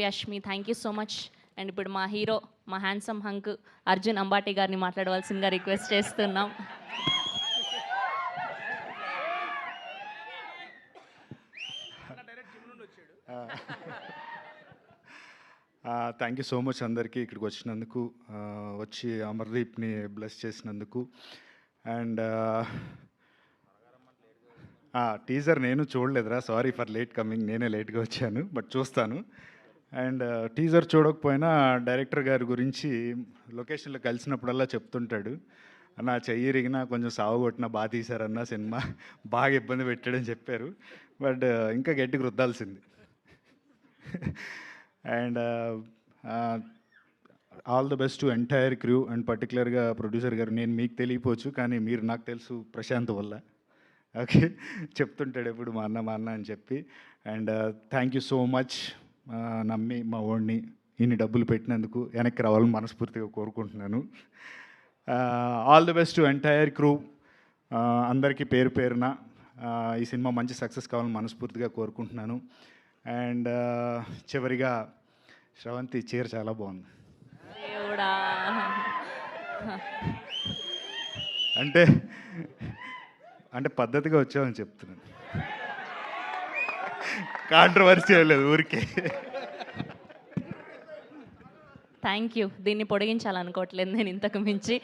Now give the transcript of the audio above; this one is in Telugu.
Yashmi thank you so much and ఇప్పుడు మా హీరో మా హ్యాండ్సమ్ హంక్ అర్జున్ అంబాటి గారిని మాట్లాడవలసిందిగా రిక్వెస్ట్ చేస్తున్నాం. థ్యాంక్ యూ సో మచ్ అందరికీ ఇక్కడికి వచ్చినందుకు వచ్చి అమర్దీప్ని బ్లెస్ చేసినందుకు. అండ్ టీజర్ నేను చూడలేదురా సారీ ఫర్ లేట్ కమింగ్ నేనే లేట్గా వచ్చాను బట్ చూస్తాను. అండ్ టీజర్ చూడకపోయినా డైరెక్టర్ గారి గురించి లొకేషన్లో కలిసినప్పుడల్లా చెప్తుంటాడు. నా చెయ్యి ఇరిగినా కొంచెం సాగు కొట్టినా బాగా తీశారన్న సినిమా బాగా ఇబ్బంది పెట్టాడని చెప్పారు. బట్ ఇంకా గట్టి రుద్దాల్సింది and all the best to entire crew and పర్టికులర్గా ప్రొడ్యూసర్ గారు. నేను మీకు తెలియపోవచ్చు కానీ మీరు నాకు తెలుసు ప్రశాంత్ వల్ల. ఓకే? చెప్తుంటాడు ఎప్పుడు మా అన్న మా అన్న అని చెప్పి. And thank you so much నమ్మి మా ఓడిని ఇన్ని డబ్బులు పెట్టినందుకు వెనక్కి రావాలని మనస్ఫూర్తిగా కోరుకుంటున్నాను. All the best entire crew అందరికీ పేరు పేరున ఈ సినిమా మంచి సక్సెస్ కావాలని మనస్ఫూర్తిగా కోరుకుంటున్నాను. అండ్ చివరిగా శ్రవంతి చీర చాలా బాగుంది. అంటే అంటే పద్ధతిగా వచ్చామని చెప్తున్నాను. కాంట్రవర్సీ లేదు ఊరికే. థ్యాంక్ యూ దీన్ని పొడిగించాలనుకోవట్లేదు నేను ఇంతకు మించి.